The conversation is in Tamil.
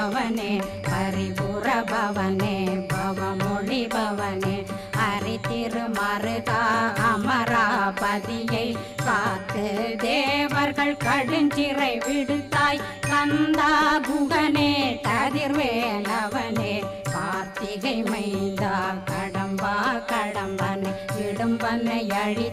பவனே பரிபுர பவனே பவமொழி பவனே. ஹரி அமராபதியை காத்து தேவர்கள் கடுஞ்சிறை விடுத்தாய். கந்தா புகனே கதிர்வேலவனே. கார்த்திகை மைந்தா கடம்பா கடம்பனை. இடும்பனை அழி